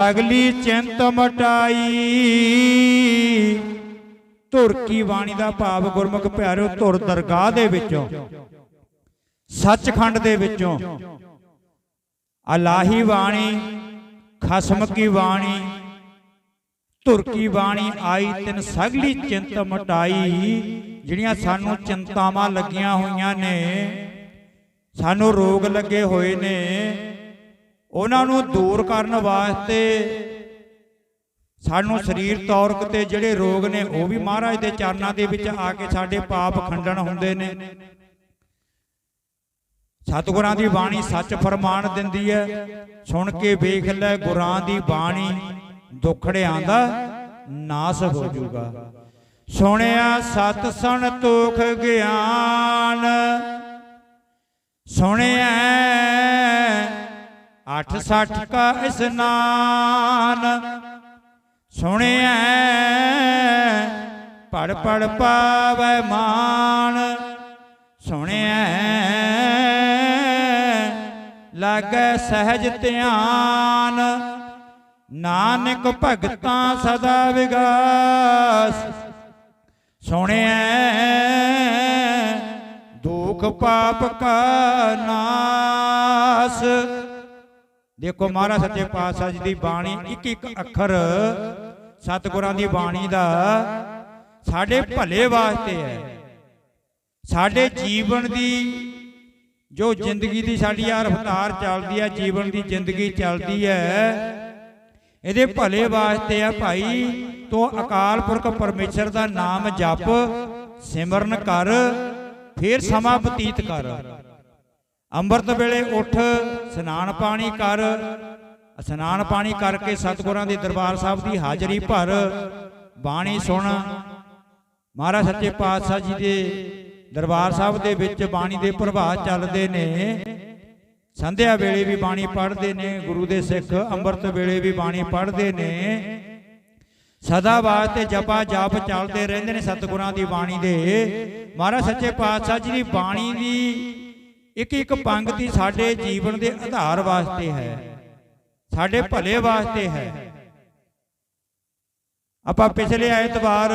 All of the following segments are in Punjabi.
ਅਗਲੀ ਚਿੰਤ ਮਟਾਈ। ਧੁਰ ਕੀ ਬਾਣੀ ਦਾ ਭਾਵ ਗੁਰਮੁਖ ਪਿਆਰਿਓ, ਧੁਰ ਦਰਗਾਹ ਦੇ ਵਿੱਚੋਂ, ਸੱਚਖੰਡ ਦੇ ਵਿੱਚੋਂ। ਅਲਾਹੀ ਬਾਣੀ, ਖਸਮ ਕੀ ਬਾਣੀ, ਧੁਰ ਕੀ ਬਾਣੀ ਆਈ ਤਿੰਨ ਸਗਲੀ ਚਿੰਤ ਮਟਾਈ, ਜਿਹੜੀਆਂ ਸਾਨੂੰ ਚਿੰਤਾਵਾਂ ਲੱਗੀਆਂ ਹੋਈਆਂ ਨੇ, ਸਾਨੂੰ ਰੋਗ ਲੱਗੇ ਹੋਏ ਨੇ। ਉਹਨਾਂ ਨੂੰ ਦੂਰ ਕਰਨ ਵਾਸਤੇ ਸਾਨੂੰ ਸਰੀਰ ਤੌਰਕ ਤੇ ਜਿਹੜੇ ਰੋਗ ਨੇ ਉਹ ਵੀ ਮਹਾਰਾਜ ਦੇ ਚਰਨਾਂ ਦੇ ਵਿੱਚ ਆ ਕੇ ਸਾਡੇ ਪਾਪ ਖੰਡਨ ਹੁੰਦੇ ਨੇ। ਸਤਿਗੁਰਾਂ ਦੀ ਬਾਣੀ ਸੱਚ ਫਰਮਾਨ ਦਿੰਦੀ ਹੈ, ਸੁਣ ਕੇ ਵੇਖ ਲੈ ਗੁਰਾਂ ਦੀ ਬਾਣੀ ਦੁਖੜਿਆਂ ਦਾ ਨਾਸ ਹੋ ਜਾਊਗਾ। ਸੁਣਿਆ ਸਤ ਸੰਤੋਖ ਗਿਆਨ, ਸੁਣਿਆ 860 ਕਾ ਇਸਨਾਨ। ਸੁਣਿਆ ਪੜ ਪੜ ਪਾਵੈ ਮਾਨ। ਸੁਣਿਆ ਲਾਗੈ ਸਹਿਜ ਧਿਆਨ। ਨਾਨਕ ਭਗਤਾਂ ਸਦਾ ਵਿਗਾਸ। ਸੁਣਿਆ ਦੁਖ ਪਾਪ ਕਾ ਨਾਸ। ਦੇਖੋ ਮਹਾਰਾਜ ਸੱਚੇ ਪਾਤਸ਼ਾਹ ਜੀ ਦੀ ਬਾਣੀ ਇੱਕ ਇੱਕ ਅੱਖਰ ਸਤਿਗੁਰਾਂ ਦੀ ਬਾਣੀ ਦਾ ਸਾਡੇ ਭਲੇ ਵਾਸਤੇ ਹੈ। ਸਾਡੇ ਜੀਵਨ ਦੀ ਜੋ ਜ਼ਿੰਦਗੀ ਦੀ ਸਾਡੀ ਆ ਰਫਤਾਰ ਚੱਲਦੀ ਹੈ ਜੀਵਨ ਦੀ ਜ਼ਿੰਦਗੀ ਚੱਲਦੀ ਹੈ। ਇਹਦੇ ਭਲੇ ਵਾਸਤੇ ਆ ਭਾਈ ਤੂੰ ਅਕਾਲ ਪੁਰਖ ਪਰਮੇਸ਼ਰ ਦਾ ਨਾਮ ਜਪ ਸਿਮਰਨ ਕਰ ਫਿਰ ਸਮਾਂ ਬਤੀਤ ਕਰ। ਅੰਮ੍ਰਿਤ ਵੇਲੇ ਉੱਠ ਇਸ਼ਨਾਨ ਪਾਣੀ ਕਰ। ਇਸ਼ਨਾਨ ਪਾਣੀ ਕਰਕੇ ਸਤਿਗੁਰਾਂ ਦੇ ਦਰਬਾਰ ਸਾਹਿਬ ਦੀ ਹਾਜ਼ਰੀ ਭਰ। ਬਾਣੀ ਸੁਣ। ਮਹਾਰਾਜ ਸੱਚੇ ਪਾਤਸ਼ਾਹ ਜੀ ਦੇ ਦਰਬਾਰ ਸਾਹਿਬ ਦੇ ਵਿੱਚ ਬਾਣੀ ਦੇ ਪ੍ਰਭਾਵ ਚੱਲਦੇ ਨੇ। ਸੰਧਿਆ ਵੇਲੇ ਵੀ ਬਾਣੀ ਪੜ੍ਹਦੇ ਨੇ, ਗੁਰੂ ਦੇ ਸਿੱਖ ਅੰਮ੍ਰਿਤ ਵੇਲੇ ਵੀ ਬਾਣੀ ਪੜ੍ਹਦੇ ਨੇ। ਸਦਾ ਵਾਸਤੇ ਜਪਾ ਜਾਪ ਚੱਲਦੇ ਰਹਿੰਦੇ ਨੇ ਸਤਿਗੁਰਾਂ ਦੀ ਬਾਣੀ ਦੇ। ਮਹਾਰਾਜ ਸੱਚੇ ਪਾਤਸ਼ਾਹ ਜੀ ਦੀ ਬਾਣੀ ਦੀ ਇੱਕ ਇੱਕ ਪੰਕਤੀ ਸਾਡੇ ਜੀਵਨ ਦੇ ਆਧਾਰ ਵਾਸਤੇ ਹੈ। ਸਾਡੇ ਭਲੇ ਵਾਸਤੇ ਹੈ। ਆਪਾਂ ਪਿਛਲੇ ਐਤਵਾਰ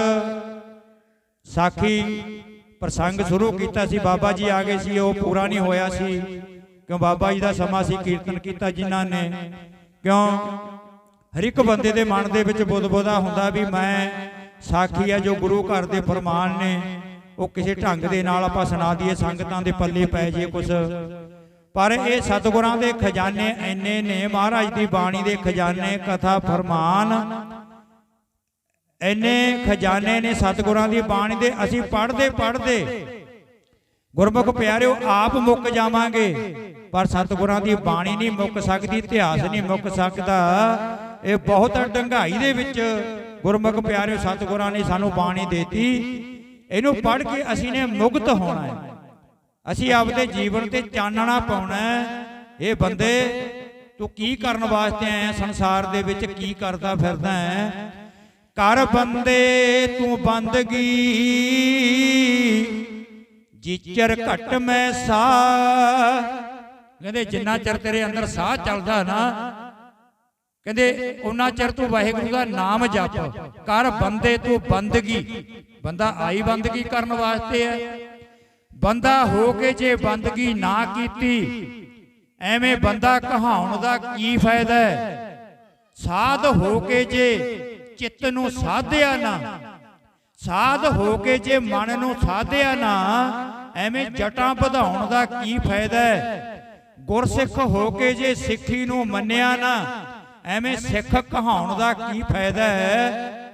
ਸਾਖੀ ਪ੍ਰਸੰਗ ਸ਼ੁਰੂ ਕੀਤਾ ਸੀ। ਬਾਬਾ ਜੀ ਆ ਗਏ ਸੀ। ਉਹ ਪੂਰਾ ਨਹੀਂ ਹੋਇਆ ਸੀ। ਕਿਉਂ ਬਾਬਾ ਜੀ ਦਾ ਸਮਾਂ ਸੀ ਕੀਰਤਨ ਕੀਤਾ ਜਿਨ੍ਹਾਂ ਨੇ। ਕਿਉਂ? ਹਰ ਇੱਕ ਬੰਦੇ ਦੇ ਮਨ ਦੇ ਵਿੱਚ ਬੁੱਧ-ਬੁੱਧਾ ਹੁੰਦਾ ਵੀ ਮੈਂ ਸਾਖੀ ਹੈ ਜੋ ਗੁਰੂ ਘਰ ਦੇ ਫਰਮਾਨ ਨੇ। ਉਹ ਕਿਸੇ ਢੰਗ ਦੇ ਨਾਲ ਆਪਾਂ ਸੁਣਾ ਦਈਏ ਸੰਗਤਾਂ ਦੇ ਪੱਲੇ ਪੈ ਜੇ ਕੁਛ। ਪਰ ਇਹ ਸਤਿਗੁਰਾਂ ਦੇ ਖਜ਼ਾਨੇ ਐਨੇ ਨੇ ਮਹਾਰਾਜ ਦੀ ਬਾਣੀ ਦੇ ਖਜ਼ਾਨੇ ਕਥਾ ਫਰਮਾਨ। ਐਨੇ ਖਜ਼ਾਨੇ ਨੇ ਸਤਿਗੁਰਾਂ ਦੀ ਬਾਣੀ ਦੇ ਅਸੀਂ ਪੜ੍ਹਦੇ ਪੜ੍ਹਦੇ। ਗੁਰਮੁਖ ਪਿਆਰਿਓ ਆਪ ਮੁੱਕ ਜਾਵਾਂਗੇ। ਪਰ ਸਤਿਗੁਰਾਂ ਦੀ ਬਾਣੀ ਨਹੀਂ ਮੁੱਕ ਸਕਦੀ ਇਤਿਹਾਸ ਨਹੀਂ ਮੁੱਕ ਸਕਦਾ। ਇਹ ਬਹੁਤ ਡੰਗਾਈ ਦੇ ਵਿੱਚ ਗੁਰਮੁਖ ਪਿਆਰਿਓ ਸਤਿਗੁਰਾਂ ਨੇ ਸਾਨੂੰ ਬਾਣੀ ਦਿੱਤੀ। ਇਹਨੂੰ ਪੜ੍ਹ ਕੇ ਅਸੀਂ ਨੇ ਮੁਕਤ ਹੋਣਾ ਹੈ। ਅਸੀਂ ਆਪਦੇ ਜੀਵਨ ਤੇ ਚਾਨਣਾ ਪਾਉਣਾ ਹੈ। ਇਹ ਬੰਦੇ ਤੂੰ ਕੀ ਕਰਨ ਵਾਸਤੇ ਆਇਆ ਸੰਸਾਰ ਦੇ ਵਿੱਚ ਕੀ ਕਰਦਾ ਫਿਰਦਾ ਹੈ? ਕਰ ਬੰਦੇ ਤੂੰ ਬੰਦਗੀ। ਜਿਚਰ ਘਟ ਮੈਂ ਸਾਹ। ਕਹਿੰਦੇ ਜਿੰਨਾ ਚਿਰ ਤੇਰੇ ਅੰਦਰ ਸਾਹ ਚੱਲਦਾ ਨਾ ਕਹਿੰਦੇ ਉਹਨਾਂ ਚਿਰ ਤੂੰ ਵਾਹਿਗੁਰੂ ਦਾ ਨਾਮ ਜਪ। ਕਰ ਬੰਦੇ ਤੂੰ ਬੰਦਗੀ। ਬੰਦਾ ਆਈ ਬੰਦਗੀ ਕਰਨ ਵਾਸਤੇ ਹੈ। ਬੰਦਾ ਹੋ ਕੇ ਜੇ ਬੰਦਗੀ ਨਾ ਕੀਤੀ ਐਵੇਂ ਬੰਦਾ ਕਹਾਉਣ ਦਾ ਕੀ ਫਾਇਦਾ ਹੈ? ਸਾਧ ਹੋ ਕੇ ਜੇ ਚਿੱਤ ਨੂੰ ਸਾਧਿਆ ਨਾ ਸਾਧ ਹੋ ਕੇ ਜੇ ਮਨ ਨੂੰ ਸਾਧਿਆ ਨਾ ਐਵੇਂ ਜਟਾਂ ਵਧਾਉਣ ਦਾ ਕੀ ਫਾਇਦਾ ਹੈ? ਗੁਰਸਿੱਖ ਹੋ ਕੇ ਜੇ ਸਿੱਖੀ ਨੂੰ ਮੰਨਿਆ ਨਾ ਐਵੇਂ ਸਿੱਖ ਕਹਾਉਣ ਦਾ ਕੀ ਫਾਇਦਾ ਹੈ?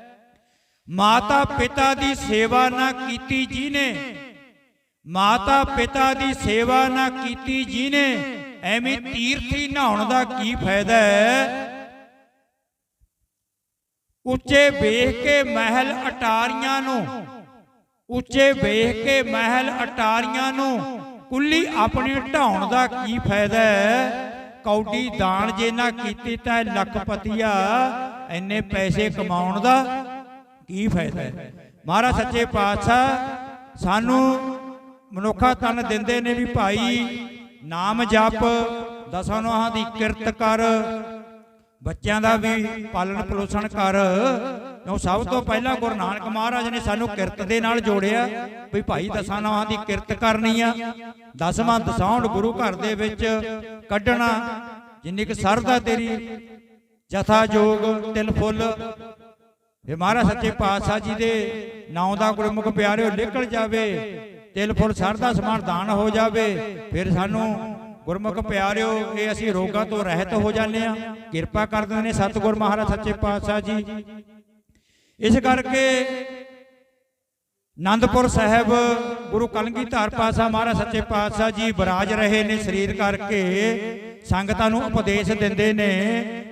ਮਾਤਾ ਪਿਤਾ ਦੀ ਸੇਵਾ ਨਾ ਕੀਤੀ ਜਿਹਨੇ ਮਾਤਾ ਪਿਤਾ ਦੀ ਸੇਵਾ ਨਾ ਕੀਤੀ ਜਿਹਨੇ ਐਵੇਂ ਤੀਰਥੀ ਨਹਾਉਣ ਦਾ ਕੀ ਫਾਇਦਾ ਹੈ? ਉੱਚੇ ਵੇਖ ਕੇ ਮਹਿਲ ਅਟਾਰੀਆਂ ਨੂੰ, ਉੱਚੇ ਵੇਖ ਕੇ ਮਹਿਲ ਅਟਾਰੀਆਂ ਨੂੰ ਕੁੱਲੀ ਆਪਣੀ ਢਾਉਣ ਦਾ ਕੀ ਫਾਇਦਾ ਹੈ? ਕੌਡੀ ਦਾਨ ਜੇ ਨਾ ਕੀਤੀ ਤਾਂ ਲੱਖਪਤੀਆ ਐਨੇ ਪੈਸੇ ਕਮਾਉਣ ਦਾ ਕੀ ਫਾਇਦਾ ਹੈ? ਮਹਾਰਾਜ ਸੱਚੇ ਪਾਤਸ਼ਾਹ, ਸਾਨੂੰ ਮਨੁੱਖਾ ਤਨ ਦਿੰਦੇ ਨੇ ਵੀ ਭਾਈ, ਨਾਮ ਜਪ ਦਸਾਂ ਨੋਹਾਂ ਦੀ ਕਿਰਤ ਕਰ, ਬੱਚਿਆਂ ਦਾ ਵੀ ਪਾਲਣ ਪੋਸ਼ਣ ਕਰ। ਕਿਉਂ ਸਭ ਤੋਂ ਪਹਿਲਾਂ ਗੁਰੂ ਨਾਨਕ ਮਹਾਰਾਜ ਨੇ ਸਾਨੂੰ ਕਿਰਤ ਦੇ ਨਾਲ ਜੋੜਿਆ ਵੀ ਭਾਈ ਦਸਾਂ ਨਾਵਾਂ ਦੀ ਕਿਰਤ ਕਰਨੀ ਆ। ਦਸਵਾਂ ਦਸਾਉਣ ਗੁਰੂ ਘਰ ਦੇ ਵਿੱਚ ਕੱਢਣਾ, ਜਿੰਨੀ ਕਿ ਸਰਦਾ ਤੇਰੀ ਜਥਾ ਜੋਗ ਤਿਲ ਫੁੱਲ ਇਹ ਮਹਾਰਾਜ ਸੱਚੇ ਪਾਤਸ਼ਾਹ ਜੀ ਦੇ ਨਾਮ ਦਾ ਗੁਰਮੁਖ ਪਿਆਰਿਓ ਨਿਕਲ ਜਾਵੇ, ਤਿਲ ਫੁੱਲ ਸਰ ਦਾ ਸਮਾਨ ਦਾਨ ਹੋ ਜਾਵੇ, ਫਿਰ ਸਾਨੂੰ ਗੁਰਮੁਖ ਪਿਆਰਿਓ, ਇਹ ਅਸੀਂ ਰੋਗਾਂ ਤੋਂ ਰਹਿਤ ਹੋ ਜਾਂਦੇ ਆ ਕਿਰਪਾ ਕਰਦੇ ਨੇ ਸਤਿਗੁਰ ਮਹਾਰਾਜ, ਸੱਚੇ ਪਾਤਸ਼ਾਹ ਜੀ। ਇਸ ਕਰਕੇ ਆਨੰਦਪੁਰ ਸਾਹਿਬ, ਗੁਰੂ ਕਲਗੀਧਰ ਪਾਤਸ਼ਾਹ ਮਹਾਰਾਜ, ਸੱਚੇ ਪਾਤਸ਼ਾਹ ਜੀ ਬਰਾਜ ਰਹੇ ਨੇ ਸਰੀਰ ਕਰਕੇ। ਸੰਗਤਾਂ ਨੂੰ ਉਪਦੇਸ਼ ਦਿੰਦੇ ਨੇ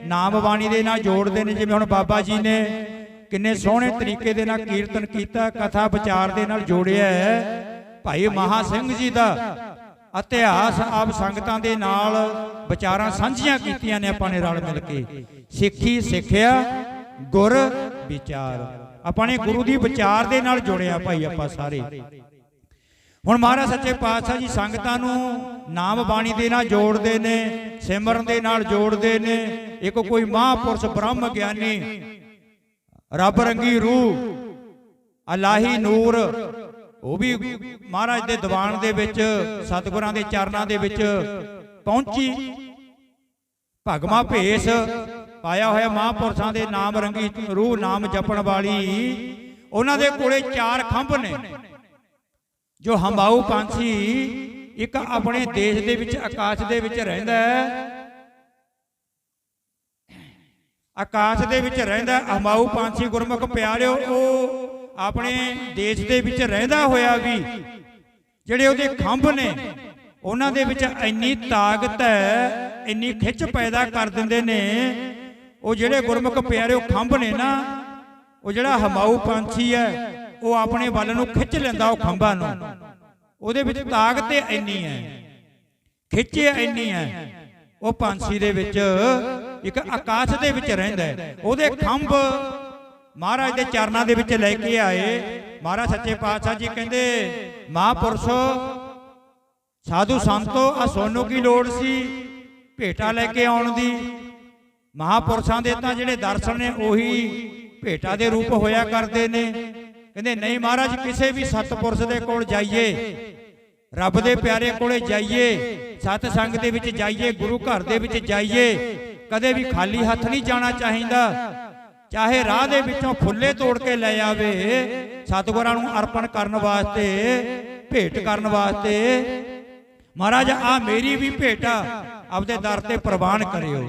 ਨਾਮ ਬਾਣੀ ਦੇ ਨਾਲ ਜੋੜਦੇ ਨੇ, ਜਿਵੇਂ ਹੁਣ ਬਾਬਾ ਜੀ ਨੇ ਕਿੰਨੇ ਸੋਹਣੇ ਤਰੀਕੇ ਦੇ ਨਾਲ ਕੀਰਤਨ ਕੀਤਾ ਕਥਾ ਵਿਚਾਰ ਦੇ ਨਾਲ ਜੋੜਿਆ ਹੈ। ਭਾਈ ਮਹਾ ਸਿੰਘ ਜੀ ਦਾ ਇਤਿਹਾਸ ਆਪ ਸੰਗਤਾਂ ਦੇ ਨਾਲ ਵਿਚਾਰਾਂ ਸਾਂਝੀਆਂ ਕੀਤੀਆਂ ਨੇ ਆਪਾਂ ਨੇ ਰਲ ਮਿਲ ਕੇ। ਸਿੱਖੀ ਸਿੱਖਿਆ ਗੁਰ ਵਿਚਾਰ। ਆਪਾਂ ਨੇ ਗੁਰੂ ਦੀ ਵਿਚਾਰ ਦੇ ਨਾਲ ਜੋੜਿਆ ਭਾਈ ਆਪਾਂ ਸਾਰੇ। ਹੁਣ ਮਹਾਰਾਜ ਸੱਚੇ ਪਾਤਸ਼ਾਹ ਜੀ ਸੰਗਤਾਂ ਨੂੰ ਨਾਮ ਬਾਣੀ ਦੇ ਨਾਲ ਜੋੜਦੇ ਨੇ ਸਿਮਰਨ ਦੇ ਨਾਲ ਜੋੜਦੇ ਨੇ। ਇੱਕ ਕੋਈ ਮਹਾਂਪੁਰਸ਼ ਬ੍ਰਹਮ ਗਿਆਨੀ ਰੱਬ ਰੰਗੀ ਰੂਹ, ਅਲਾਹੀ ਨੂਰ। ਉਹ ਵੀ ਮਹਾਰਾਜ ਦੇ ਦੀਵਾਨ ਦੇ ਵਿੱਚ, ਸਤਿਗੁਰਾਂ ਦੇ ਚਰਨਾਂ ਦੇ ਵਿੱਚ ਪਹੁੰਚੀ। ਭਗਵਾ ਭੇਸ ਪਾਇਆ ਹੋਇਆ ਮਹਾਂਪੁਰਸ਼ਾਂ ਦੇ ਨਾਮ ਰੰਗੀ ਰੂਹ, ਨਾਮ ਜਪਣ ਵਾਲੀ। ਉਹਨਾਂ ਦੇ ਕੋਲੇ ਚਾਰ ਖੰਭ ਨੇ, ਜੋ ਹੰਬਾਊ ਪੰਛੀ ਇੱਕ ਆਪਣੇ ਦੇਸ਼ ਦੇ ਵਿੱਚ, ਆਕਾਸ਼ ਦੇ ਵਿੱਚ ਰਹਿੰਦਾ ਹੈ। ਆਕਾਸ਼ ਦੇ ਵਿੱਚ ਰਹਿੰਦਾ ਹਮਾਊ ਪੰਛੀ ਗੁਰਮੁਖ ਪਿਆਰਿਓ, ਉਹ ਆਪਣੇ ਦੇਸ਼ ਦੇ ਵਿੱਚ ਰਹਿੰਦਾ ਹੋਇਆ ਵੀ, ਜਿਹੜੇ ਉਹਦੇ ਖੰਭ ਨੇ, ਉਹਨਾਂ ਦੇ ਵਿੱਚ ਇੰਨੀ ਤਾਕਤ ਹੈ, ਇੰਨੀ ਖਿੱਚ ਪੈਦਾ ਕਰ ਦਿੰਦੇ ਨੇ, ਉਹ ਜਿਹੜੇ ਗੁਰਮੁਖ ਪਿਆਰਿਓ ਖੰਭ ਨੇ ਨਾ, ਉਹ ਜਿਹੜਾ ਹਮਾਊ ਪੰਛੀ ਹੈ, ਉਹ ਆਪਣੇ ਵੱਲ ਨੂੰ ਖਿੱਚ ਲੈਂਦਾ ਉਹ ਖੰਭਾਂ ਨੂੰ। ਉਹਦੇ ਵਿੱਚ ਤਾਕਤ ਇੰਨੀ ਹੈ, ਖਿੱਚੇ ਇੰਨੀ ਹੈ, ਉਹ ਪੰਛੀ ਦੇ ਵਿੱਚ ਇੱਕ ਆਕਾਸ਼ ਦੇ ਵਿੱਚ ਰਹਿੰਦਾ ਹੈ। ਉਹਦੇ ਖੰਭ ਮਹਾਰਾਜ ਦੇ ਚਰਨਾਂ ਦੇ ਵਿੱਚ ਲੈ ਕੇ ਆਏ। ਮਹਾਰਾਜ ਸੱਚੇ ਪਾਤਸ਼ਾਹ ਜੀ ਕਹਿੰਦੇ, ਮਹਾਪੁਰਸ਼ੋ, ਸਾਧੂ ਸੰਤੋ ਆ ਸੋਨੂ ਕੀ ਲੋੜ ਸੀ ਭੇਟਾ ਲੈ ਕੇ ਆਉਣ ਦੀ? ਮਹਾਪੁਰਸ਼ਾਂ ਦੇ ਤਾਂ ਜਿਹੜੇ ਦਰਸ਼ਨ ਨੇ, ਉਹੀ ਭੇਟਾ ਦੇ ਰੂਪ ਹੋਇਆ ਕਰਦੇ ਨੇ। ਕਹਿੰਦੇ, ਨਹੀਂ ਮਹਾਰਾਜ, ਕਿਸੇ ਵੀ ਸਤਪੁਰਸ਼ ਦੇ ਕੋਲ ਜਾਈਏ, ਰੱਬ ਦੇ ਪਿਆਰੇ ਕੋਲੇ ਜਾਈਏ ਸਤ ਸੰਗ ਦੇ ਵਿੱਚ ਜਾਈਏ, ਗੁਰੂ ਘਰ ਦੇ ਵਿੱਚ ਜਾਈਏ ਕਦੇ ਵੀ ਖਾਲੀ ਹੱਥ ਨਹੀਂ ਜਾਣਾ ਚਾਹੀਦਾ। ਚਾਹੇ ਰਾਹ ਦੇ ਵਿੱਚੋਂ ਫੁੱਲੇ ਤੋੜ ਕੇ ਲੈ ਆਵੇ, ਸਤਿਗੁਰਾਂ ਨੂੰ ਅਰਪਣ ਕਰਨ ਵਾਸਤੇ, ਭੇਟ ਕਰਨ ਵਾਸਤੇ। ਮਹਾਰਾਜ ਆ ਮੇਰੀ ਵੀ ਭੇਟਾ ਆਪਦੇ ਦਰ ਤੇ ਪ੍ਰਵਾਨ ਕਰਿਓ।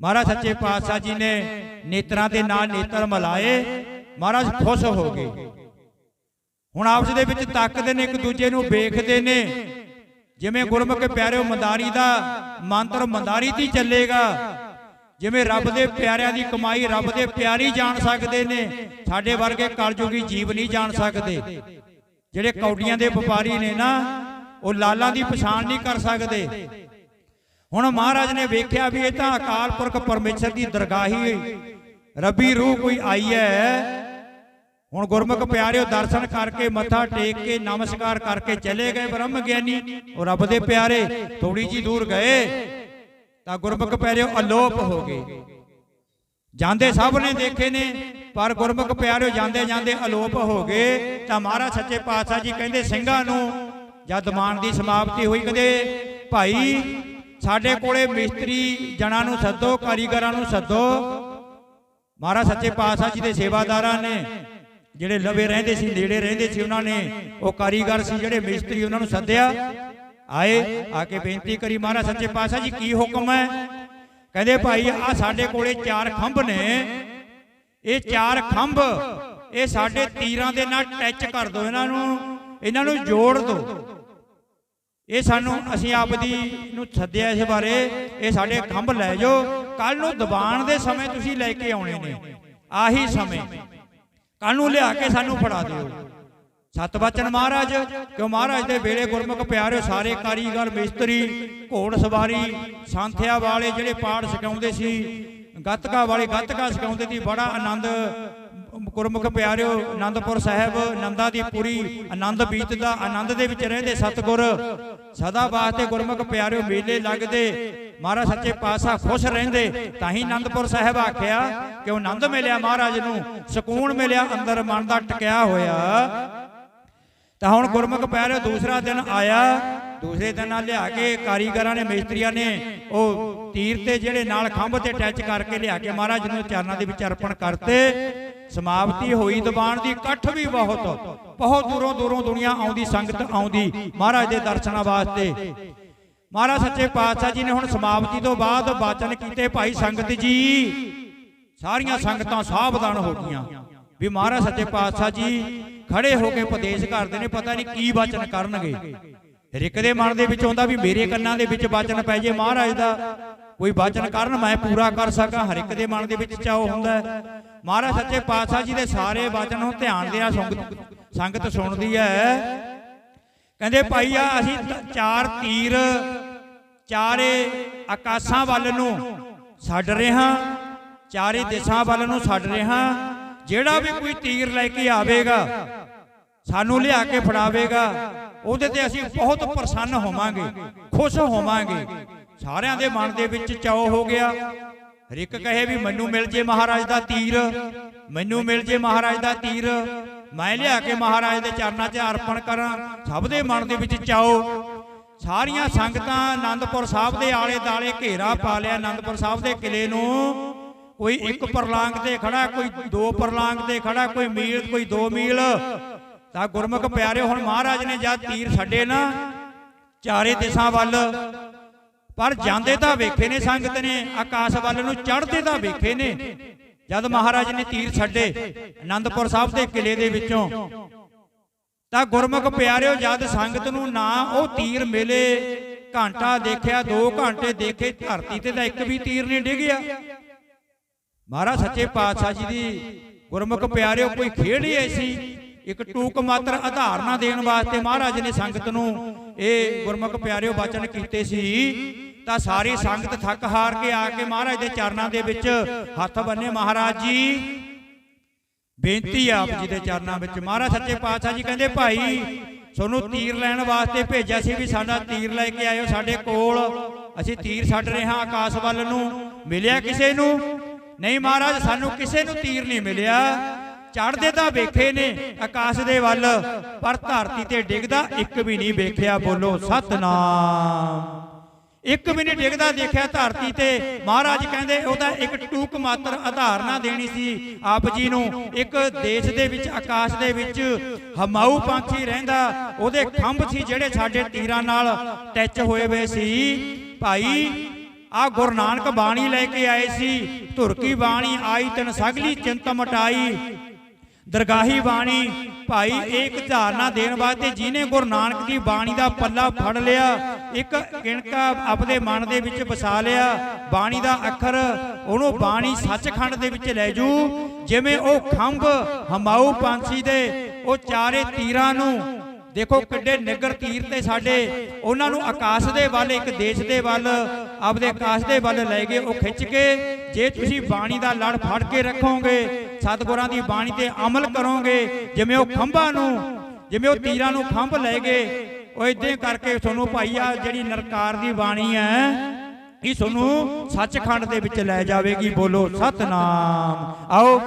ਮਹਾਰਾਜ, ਸੱਚੇ ਪਾਤਸ਼ਾਹ ਜੀ ਨੇ ਨੇਤਰਾਂ ਦੇ ਨਾਲ ਨੇਤਰ ਮਿਲਾਏ। ਮਹਾਰਾਜ, ਖੁਸ਼ ਹੋ ਗਏ। ਹੁਣ ਆਪਸ ਦੇ ਵਿੱਚ ਤੱਕਦੇ ਨੇ, ਇੱਕ ਦੂਜੇ ਨੂੰ ਵੇਖਦੇ ਨੇ। ਜਿਵੇਂ ਗੁਰਮੁਖ ਪਿਆਰਿਓ ਮੰਦਾਰੀ ਦਾ ਮੰਤਰ ਮੰਦਾਰੀ ਤੇ ਚੱਲੇਗਾ, ਜਿਵੇਂ ਰੱਬ ਦੇ ਪਿਆਰਿਆਂ ਦੀ ਕਮਾਈ ਰੱਬ ਦੇ ਪਿਆਰੀ ਜਾਣ ਸਕਦੇ ਨੇ, ਸਾਡੇ ਵਰਗੇ ਕਲਯੁਗੀ ਜੀਵ ਨਹੀਂ ਜਾਣ ਸਕਦੇ। ਜਿਹੜੇ ਕੌਡੀਆਂ ਦੇ ਵਪਾਰੀ ਨੇ ਨਾ, ਉਹ ਲਾਲਾਂ ਦੀ ਪਛਾਣ ਨਹੀਂ ਕਰ ਸਕਦੇ। ਹੁਣ ਮਹਾਰਾਜ ਨੇ ਵੇਖਿਆ ਵੀ ਇਹ ਤਾਂ ਅਕਾਲ ਪੁਰਖ ਪਰਮੇਸ਼ਰ ਦੀ ਦਰਗਾਹੀ ਰੱਬੀ ਰੂਹ ਕੋਈ ਆਈ ਹੈ ਹੁਣ ਗੁਰਮੁਖ ਪਿਆਰਿਓ ਦਰਸ਼ਨ ਕਰਕੇ ਮੱਥਾ ਟੇਕ ਕੇ ਨਮਸਕਾਰ ਕਰਕੇ ਚਲੇ ਗਏ ਬ੍ਰਹਮ ਗਿਆਨੀ ਉਹ ਰੱਬ ਦੇ ਪਿਆਰੇ ਥੋੜੀ ਜੀ ਦੂਰ ਗਏ ਤਾਂ ਗੁਰਮੁਖ ਪਿਆਰਿਓ ਅਲੋਪ ਹੋ ਗਏ। ਜਾਂਦੇ ਸਭ ਨੇ ਦੇਖੇ ਨੇ ਪਰ ਗੁਰਮੁਖ ਪਿਆਰਿਓ ਜਾਂਦੇ ਜਾਂਦੇ ਅਲੋਪ ਹੋ ਗਏ। ਤਾਂ ਮਹਾਰਾਜ ਸੱਚੇ ਪਾਤਸ਼ਾਹ ਜੀ ਕਹਿੰਦੇ ਸਿੰਘਾਂ ਨੂੰ ਜਦ ਮਾਨ ਦੀ ਸਮਾਪਤੀ ਹੋਈ ਕਹਿੰਦੇ ਭਾਈ ਸਾਡੇ ਕੋਲੇ ਮਿਸਤਰੀ ਜਣਾ ਨੂੰ ਸੱਦੋ ਕਾਰੀਗਰਾਂ ਨੂੰ ਸੱਦੋ। ਮਹਾਰਾਜ ਸੱਚੇ ਪਾਤਸ਼ਾਹ ਜੀ ਦੇ ਸੇਵਾਦਾਰਾਂ ਨੇ ਜਿਹੜੇ ਲਵੇ ਰਹਿੰਦੇ ਸੀ, ਨੇੜੇ ਰਹਿੰਦੇ ਸੀ ਉਹਨਾਂ ਨੇ, ਉਹ ਕਾਰੀਗਰ ਸੀ ਜਿਹੜੇ ਮਿਸਤਰੀ ਉਹਨਾਂ ਨੂੰ ਸੱਦਿਆ। ਆਏ, ਆ ਕੇ ਬੇਨਤੀ ਕਰੀ ਮਹਾਰਾਜ, ਸੱਚੇ ਪਾਤਸ਼ਾਹ ਜੀ, ਕੀ ਹੁਕਮ ਹੈ? ਕਹਿੰਦੇ ਭਾਈ ਆ ਸਾਡੇ ਕੋਲੇ ਚਾਰ ਖੰਭ ਨੇ। ਇਹ ਚਾਰ ਖੰਭ, ਇਹ ਸਾਡੇ ਤੀਰਾਂ ਦੇ ਨਾਲ ਟੱਚ ਕਰ ਦਿਓ ਇਹਨਾਂ ਨੂੰ ਇਹਨਾਂ ਨੂੰ ਜੋੜ ਦਿਓ ਇਹ ਸਾਨੂੰ, ਅਸੀਂ ਆਪਦੀ ਨੂੰ ਸੱਦਿਆ ਇਸ ਬਾਰੇ, ਇਹ ਸਾਡੇ ਖੰਭ ਲੈ ਜਾਓ। ਕੱਲ ਨੂੰ ਦੀਵਾਨ ਦੇ ਸਮੇਂ ਤੁਸੀਂ ਲੈ ਕੇ ਆਉਣੇ ਨੇ, ਆਹੀ ਸਮੇਂ। ਕੱਲ ਨੂੰ ਲਿਆ ਕੇ ਸਾਨੂੰ ਫੜਾ ਦਿਓ। ਸਤ ਬਚਨ ਮਹਾਰਾਜ ਕਿਉਂ ਮਹਾਰਾਜ ਦੇ ਵੇਲੇ ਗੁਰਮੁਖ ਪਿਆਰੇ ਸਾਰੇ ਕਾਰੀਗਰ ਮਿਸਤਰੀ ਘੋੜ ਸਵਾਰੀ ਸੰਥਿਆ ਵਾਲੇ ਜਿਹੜੇ ਪਾਠ ਸਿਖਾਉਂਦੇ ਸੀ ਗੱਤਕਾ ਵਾਲੇ ਗੱਤਕਾ ਸਿਖਾਉਂਦੇ ਸੀ ਬੜਾ ਆਨੰਦ ਗੁਰਮੁਖ ਪਿਆਰਿਓ ਆਨੰਦਪੁਰ ਸਾਹਿਬ ਨੰਦਾ ਦੀ ਪੂਰੀ ਆਨੰਦ ਬੀਤਦਾ, ਆਨੰਦ ਦੇ ਵਿੱਚ ਰਹਿੰਦੇ ਸਤਿਗੁਰ, ਸਦਾ ਵਾਸਤੇ ਗੁਰਮੁਖ ਪਿਆਰਿਓ, ਮੇਲੇ ਲੱਗਦੇ। ਮਹਾਰਾਜ ਸੱਚੇ ਪਾਤਸ਼ਾਹ ਖੁਸ਼ ਰਹਿੰਦੇ। ਤਾਂ ਹੀ ਆਨੰਦਪੁਰ ਸਾਹਿਬ ਆਖਿਆ ਕਿ ਉਹ ਆਨੰਦ ਮਿਲਿਆ ਮਹਾਰਾਜ ਨੂੰ, ਸਕੂਨ ਮਿਲਿਆ, ਅੰਦਰ ਮਨ ਦਾ ਟਕਿਆ ਹੋਇਆ। ਤਾਂ ਹੁਣ ਗੁਰਮੁਖ ਪਿਆਰਿਓ, ਦੂਸਰਾ ਦਿਨ ਆਇਆ। ਦੂਸਰੇ ਦਿਨ ਨਾਲ ਲਿਆ ਕੇ ਕਾਰੀਗਰਾਂ ਨੇ, ਮਿਸਤਰੀਆਂ ਨੇ, ਉਹ ਤੀਰ ਤੇ ਜਿਹੜੇ ਨਾਲ ਖੰਭ ਤੇ ਅਟੈਚ ਕਰਕੇ ਲਿਆ ਕੇ ਮਹਾਰਾਜ ਨੂੰ ਚਰਨਾਂ ਦੇ ਵਿੱਚ ਅਰਪਣ ਕਰਤੇ। ਸਮਾਪਤੀ ਹੋਈ ਦੀਵਾਨ ਦੀ ਇਕੱਠ ਵੀ ਬਹੁਤ। ਬਹੁਤ ਦੂਰੋਂ ਦੂਰੋਂ ਦੁਨੀਆ ਆਉਂਦੀ, ਸੰਗਤ ਆਉਂਦੀ, ਮਹਾਰਾਜ ਦੇ ਦਰਸ਼ਨਾਂ ਵਾਸਤੇ। ਮਹਾਰਾਜ ਸੱਚੇ ਪਾਤਸ਼ਾਹ ਜੀ ਨੇ ਹੁਣ ਸਮਾਪਤੀ ਤੋਂ ਬਾਅਦ ਬਾਚਨ ਕੀਤੇ, ਭਾਈ ਸੰਗਤ ਜੀ। ਸਾਰੀਆਂ ਸੰਗਤਾਂ ਸਾਵਧਾਨ ਹੋ ਗਈਆਂ। ਵੀ ਮਹਾਰਾਜ ਸੱਚੇ ਪਾਤਸ਼ਾਹ ਜੀ ਖੜੇ ਹੋ ਕੇ ਉਪਦੇਸ਼ ਕਰਦੇ ਨੇ, ਪਤਾ ਨਹੀਂ ਕੀ ਬਚਨ ਕਰਨਗੇ। ਰਿਕ ਦੇ ਮਨ ਦੇ ਵਿੱਚ ਆਉਂਦਾ ਵੀ ਮੇਰੇ ਕੰਨਾਂ ਦੇ ਵਿੱਚ ਬਚਨ ਪੈ ਜੇ ਮਹਾਰਾਜ ਦਾ। ਕੋਈ ਬਚਨ ਕਰਨ ਮੈਂ ਪੂਰਾ ਕਰ ਸਕਾਂ, ਹਰ ਇੱਕ ਦੇ ਮਨ ਦੇ ਵਿੱਚ ਚਾਉ ਹੁੰਦਾ। ਮਹਾਰਾਜ ਸੱਚੇ ਪਾਤਸ਼ਾਹ ਜੀ ਦੇ ਸਾਰੇ ਵਚਨ ਨੂੰ ਧਿਆਨ ਦੇ ਨਾਲ ਸੰਗਤ ਸੁਣਦੀ ਹੈ। ਕਹਿੰਦੇ ਭਾਈ ਆ, ਅਸੀਂ ਚਾਰ ਤੀਰ, ਚਾਰੇ ਆਕਾਸ਼ਾਂ ਵੱਲ ਨੂੰ ਛੱਡ ਰਹੇ ਹਾਂ, ਚਾਰੇ ਦਿਸ਼ਾ ਵੱਲ ਨੂੰ ਛੱਡ ਰਹੇ ਹਾਂ। ਜਿਹੜਾ ਵੀ ਕੋਈ ਤੀਰ ਲੈ ਕੇ ਆਵੇਗਾ, ਸਾਨੂੰ ਲਿਆ ਕੇ ਫੜਾਵੇਗਾ, ਉਹਦੇ ਤੇ ਅਸੀਂ ਬਹੁਤ ਪ੍ਰਸੰਨ ਹੋਵਾਂਗੇ, ਖੁਸ਼ ਹੋਵਾਂਗੇ। ਸਾਰਿਆਂ ਦੇ ਮਨ ਦੇ ਵਿੱਚ ਚਾਉ ਹੋ ਗਿਆ। ਹਰ ਇੱਕ ਕਹੇ ਵੀ ਮੈਨੂੰ ਮਿਲ ਜੇ ਮਹਾਰਾਜ ਦਾ ਤੀਰ ਮੈਨੂੰ ਮਿਲ ਜੇ ਮਹਾਰਾਜ ਦਾ ਤੀਰ। ਮੈਂ ਲਿਆ ਕੇ ਮਹਾਰਾਜ ਦੇ ਚਰਨਾਂ 'ਚ ਅਰਪਣ ਕਰਾਂ। ਸਭ ਦੇ ਮਨ ਦੇ ਵਿੱਚ ਚਾਉ ਸਾਰੀਆਂ ਸੰਗਤਾਂ ਆਨੰਦਪੁਰ ਸਾਹਿਬ ਦੇ ਆਲੇ ਦਾਲੇ ਘੇਰਾ ਪਾ ਲਿਆ ਆਨੰਦਪੁਰ ਸਾਹਿਬ ਦੇ ਕਿਲੇ ਨੂੰ। ਕੋਈ ਇੱਕ ਪਰਲਾਂਗ ਤੇ ਖੜਾ ਕੋਈ ਦੋ ਪਰਲਾਂਗ ਤੇ ਖੜਾ ਕੋਈ ਮੀਲ ਕੋਈ ਦੋ ਮੀਲ। ਤਾਂ ਗੁਰਮੁਖ ਪਿਆਰੇ ਹੁਣ ਮਹਾਰਾਜ ਨੇ ਜਦ ਤੀਰ ਛੱਡੇ ਨਾ ਚਾਰੇ ਦਿਸ਼ਾ ਵੱਲ ਪਰ ਜਾਂਦੇ ਤਾਂ ਵੇਖੇ ਨੇ ਸੰਗਤ ਨੇ ਆਕਾਸ਼ ਵੱਲ ਨੂੰ ਚੜ੍ਹਦੇ ਤਾਂ ਵੇਖੇ ਨੇ। ਜਦ ਮਹਾਰਾਜ ਨੇ ਤੀਰ ਛੱਡੇ ਆਨੰਦਪੁਰ ਸਾਹਿਬ ਦੇ ਕਿਲੇ ਦੇ ਵਿੱਚੋਂ। ਤਾਂ ਗੁਰਮੁਖ ਪਿਆਰਿਓ ਜਦ ਸੰਗਤ ਨੂੰ ਨਾ ਉਹ ਤੀਰ ਮਿਲੇ ਘੰਟਾ ਦੇਖਿਆ 2 ਘੰਟੇ ਦੇਖੇ ਧਰਤੀ ਤੇ ਤਾਂ ਇੱਕ ਵੀ ਤੀਰ ਨਹੀਂ ਡਿੱਗਿਆ ਮਹਾਰਾਜ ਸੱਚੇ ਪਾਤਸ਼ਾਹ ਜੀ ਦੀ ਗੁਰਮੁਖ ਪਿਆਰਿਓ ਕੋਈ ਖੇਡ ਹੀ ਐਸੀ ਇੱਕ ਟੂਕ ਮਾਤਰ ਆਧਾਰਨਾ ਦੇਣ ਵਾਸਤੇ ਮਹਾਰਾਜ ਨੇ ਸੰਗਤ ਨੂੰ ਇਹ ਗੁਰਮੁਖ ਪਿਆਰਿਓ ਬਚਨ ਕੀਤੇ ਸੀ ਤਾਂ ਸਾਰੀ ਸੰਗਤ ਥੱਕ ਹਾਰ ਕੇ ਆ ਕੇ ਮਹਾਰਾਜ ਦੇ ਚਰਨਾਂ ਦੇ ਵਿੱਚ ਹੱਥ ਬੰਨੇ ਮਹਾਰਾਜ ਜੀ, ਬੇਨਤੀ ਆਪ ਜੀ ਦੇ ਚਰਨਾਂ ਵਿੱਚ। ਮਹਾਰਾਜ ਸੱਚੇ ਪਾਤਸ਼ਾਹ ਜੀ ਕਹਿੰਦੇ, ਭਾਈ, ਤੁਹਾਨੂੰ ਤੀਰ ਲੈਣ ਵਾਸਤੇ ਭੇਜਿਆ ਸੀ ਵੀ ਸਾਡਾ ਤੀਰ ਲੈ ਕੇ ਆਇਓ ਸਾਡੇ ਕੋਲ। ਅਸੀਂ ਤੀਰ ਛੱਡ ਰਹੇ ਹਾਂ ਆਕਾਸ਼ ਵੱਲ ਨੂੰ। ਮਿਲਿਆ ਕਿਸੇ ਨੂੰ? ਨਹੀਂ ਮਹਾਰਾਜ, ਸਾਨੂੰ ਕਿਸੇ ਨੂੰ ਤੀਰ ਨਹੀਂ ਮਿਲਿਆ। ਚੜਦੇ ਤਾਂ ਵੇਖੇ ਨੇ ਆਕਾਸ਼ ਦੇ ਵੱਲ, ਪਰ ਧਰਤੀ ਤੇ ਡਿੱਗਦਾ ਇੱਕ ਵੀ ਨਹੀਂ ਵੇਖਿਆ। ਬੋਲੋ, ਸਤਨਾਮ। ਇੱਕ ਵੀ ਨਹੀਂ ਡਿੱਗਦਾ ਦੇਖਿਆ ਧਰਤੀ ਤੇ। ਮਹਾਰਾਜ ਕਹਿੰਦੇ ਉਹਦਾ ਇੱਕ ਟੂਕ ਮਾਤਰ ਆਧਾਰਨਾ ਦੇਣੀ ਸੀ। ਆਪ ਜੀ ਨੂੰ ਇੱਕ ਦੇਸ਼ ਦੇ ਵਿੱਚ, ਆਕਾਸ਼ ਦੇ ਵਿੱਚ ਹਮਾਊ ਪੰਛੀ ਰਹਿੰਦਾ। ਉਹਦੇ ਖੰਭ ਸੀ ਜਿਹੜੇ ਸਾਡੇ ਤੀਰਾਂ ਨਾਲ ਟੱਚ ਹੋਏ ਹੋਏ ਸੀ। ਭਾਈ ਆ ਗੁਰੂ ਨਾਨਕ ਬਾਣੀ ਲੈ ਕੇ ਆਏ ਸੀ। ਧੁਰਕੀ ਬਾਣੀ ਆਈ, ਤਨ ਸਗਲੀ ਚਿੰਤ ਮਟਾਈ ਦਰਗਾਹੀ ਬਾਣੀ ਭਾਈ ਇੱਕ ਧਾਰਨਾ ਦੇਣ ਵਾਸਤੇ ਜਿਹਨੇ ਗੁਰੂ ਨਾਨਕ ਦੀ ਬਾਣੀ ਦਾ ਪੱਲਾ ਫੜ ਲਿਆ ਇੱਕ ਕਿਣਕਾ ਆਪਦੇ ਮਨ ਦੇ ਵਿੱਚ ਵਸਾ ਲਿਆ ਬਾਣੀ ਦਾ ਅੱਖਰ ਉਹਨੂੰ ਬਾਣੀ ਸੱਚਖੰਡ ਦੇ ਵਿੱਚ ਲੈ ਜੂ ਜਿਵੇਂ ਉਹ ਖੰਭ ਹਮਾਊ ਪੰਛੀ ਦੇ ਉਹ ਚਾਰੇ ਤੀਰਾਂ ਨੂੰ। ਦੇਖੋ ਕਿੱਡੇ ਨਿਗਰ ਤੀਰ ਤੇ ਸਾਡੇ ਉਹਨਾਂ ਨੂੰ ਆਕਾਸ਼ ਦੇ ਵੱਲ ਇੱਕ ਦੇਸ਼ ਦੇ ਵੱਲ ਆਪਦੇ ਆਕਾਸ਼ ਦੇ ਵੱਲ ਲੈ ਗਏ ਉਹ ਖਿੱਚ ਕੇ ਜੇ ਤੁਸੀਂ ਬਾਣੀ ਦਾ ਲੜ ਫੜ ਕੇ ਰੱਖੋਗੇ ਸਤਿਗੁਰਾਂ ਦੀ ਬਾਣੀ ਤੇ ਅਮਲ ਕਰੋਗੇ, ਜਿਵੇਂ ਉਹ ਖੰਭਾਂ ਨੂੰ, ਜਿਵੇਂ ਉਹ ਤੀਰਾਂ ਨੂੰ ਖੰਭ ਲੈ ਗਏ। ਉਹ ਇਦਾਂ ਕਰਕੇ ਤੁਹਾਨੂੰ ਭਾਈ ਆ ਜਿਹੜੀ ਨਰਕਾਰ ਦੀ ਬਾਣੀ ਹੈ, ਇਹ ਤੁਹਾਨੂੰ ਸੱਚਖੰਡ ਦੇ ਵਿੱਚ ਲੈ ਜਾਵੇਗੀ। ਬੋਲੋ, ਸਤਨਾਮ। ਆਓ,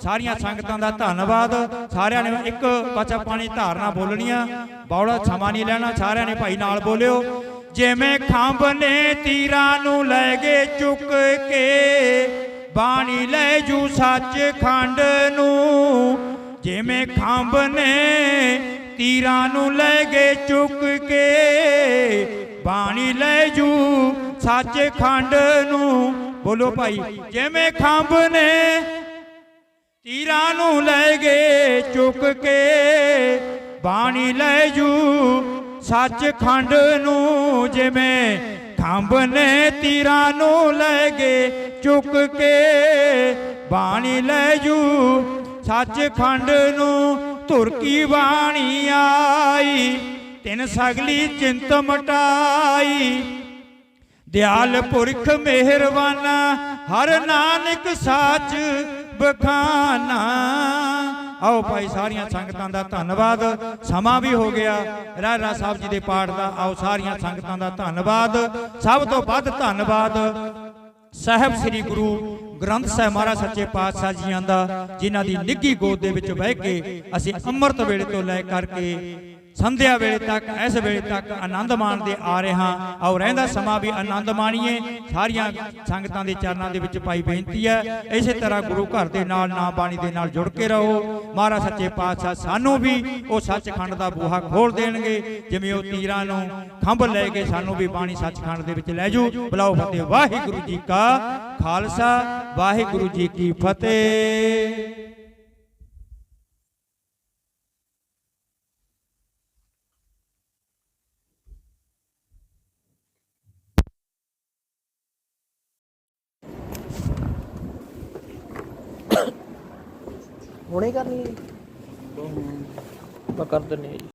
ਸਾਰੀਆਂ ਸੰਗਤਾਂ ਦਾ ਧੰਨਵਾਦ। ਸਾਰਿਆਂ ਨੇ ਇੱਕ ਬਚਾ ਪਾਣੀ ਧਾਰਨਾ ਬੋਲਣੀਆਂ। ਬੌੜਾ ਸਮਾਂ ਨਹੀਂ ਲੈਣਾ, ਸਾਰਿਆਂ ਨੇ ਭਾਈ ਨਾਲ ਬੋਲਿਓ। ਜਿਵੇਂ ਖੰਭ ਨੇ ਤੀਰਾਂ ਨੂੰ ਲੈ ਗਏ ਚੁੱਕ ਕੇ ਬਾਣੀ ਲੈ ਜੂ ਸੱਚ ਖੰਡ ਨੂੰ। ਜਿਵੇਂ ਖੰਭ ਨੇ ਤੀਰਾਂ ਨੂੰ ਲੈ ਗਏ ਚੁੱਕ ਕੇ, ਬਾਣੀ ਲੈ ਜੂ ਸੱਚ ਖੰਡ ਨੂੰ। ਬੋਲੋ ਭਾਈ, ਜਿਵੇਂ ਖੰਭ ਨੇ ਤੀਰਾਂ ਨੂੰ ਲੈ ਗਏ ਚੁੱਕ ਕੇ, ਬਾਣੀ ਲੈ ਜੂ ਸੱਚ ਖੰਡ ਨੂੰ। ਜਿਵੇਂ ਖੰਭ ਨੇ ਤੀਰਾਂ ਨੂੰ ਲੈ ਗਏ ਚੁੱਕ ਕੇ ਬਾਣੀ ਲੈ ਜੂ। ਸੱਚ ਨੂੰ ਧੁਰ ਕੀ ਬਾਣੀ ਆਈ। ਤਿੰਨ ਸਗਲੀ ਚਿੰਤ ਮਟਾਈ। ਦਿਆਲ ਪੁਰਖ ਮਿਹਰਬਾਨਾ, ਹਰ ਨਾਨਕ ਸਾਚ ਬਖਾਨਾ। ਆਓ ਭਾਈ ਸਾਰੀਆਂ ਸੰਗਤਾਂ ਦਾ ਧੰਨਵਾਦ। ਸਮਾਂ ਵੀ ਹੋ ਗਿਆ। ਰਾਜਾ ਸਾਹਿਬ ਜੀ ਦੇ ਪਾਠ ਦਾ, ਆਓ ਸਾਰੀਆਂ ਸੰਗਤਾਂ ਦਾ ਧੰਨਵਾਦ। ਸਭ ਤੋਂ ਵੱਧ ਧੰਨਵਾਦ ਸਾਹਿਬ ਸ੍ਰੀ ਗੁਰੂ ਗ੍ਰੰਥ ਸਾਹਿਬ ਮਹਾਰਾਜ ਸੱਚੇ ਪਾਤਸ਼ਾਹ ਜੀਆਂ ਦਾ, ਜਿਨ੍ਹਾਂ ਦੀ ਨਿੱਗੀ ਗੋਦ ਦੇ ਵਿੱਚ ਬਹਿ ਕੇ ਅਸੀਂ ਅੰਮ੍ਰਿਤ ਵੇਲੇ ਤੋਂ ਲੈ ਕਰਕੇ ਸੰਧਿਆ ਵੇਲੇ ਤੱਕ, ਇਸ ਵੇਲੇ ਤੱਕ ਆਨੰਦ ਮਾਣਦੇ ਆ ਰਹੇ ਹਾਂ। ਔਰ ਰਹਿੰਦਾ ਸਮਾਂ ਵੀ ਆਨੰਦ ਮਾਣੀਏ। ਸਾਰੀਆਂ ਸੰਗਤਾਂ ਦੇ ਚਰਨਾਂ ਦੇ ਵਿੱਚ ਪਾਈ ਬੇਨਤੀ ਹੈ, ਇਸੇ ਤਰ੍ਹਾਂ ਗੁਰੂ ਘਰ ਦੇ ਨਾਲ, ਨਾ ਬਾਣੀ ਦੇ ਨਾਲ ਜੁੜ ਕੇ ਰਹੋ। ਮਹਾਰਾਜ ਸੱਚੇ ਪਾਤਸ਼ਾਹ ਸਾਨੂੰ ਵੀ ਉਹ ਸੱਚਖੰਡ ਦਾ ਬੂਹਾ ਖੋਲ ਦੇਣਗੇ। ਜਿਵੇਂ ਉਹ ਤੀਰਾਂ ਨੂੰ ਖੰਭ ਲੈ ਕੇ ਸਾਨੂੰ ਵੀ ਬਾਣੀ ਸੱਚਖੰਡ ਦੇ ਵਿੱਚ ਲੈ ਜੂ ਬੁਲਾਓ ਫਤਿਹ। ਵਾਹਿਗੁਰੂ ਜੀ ਕਾ ਖਾਲਸਾ, ਵਾਹਿਗੁਰੂ ਜੀ ਕੀ ਫਤਿਹ। ਹੁਣੇ ਕਰਨੀ ਕਰ ਦਿੰਨੇ ਆ ਜੀ।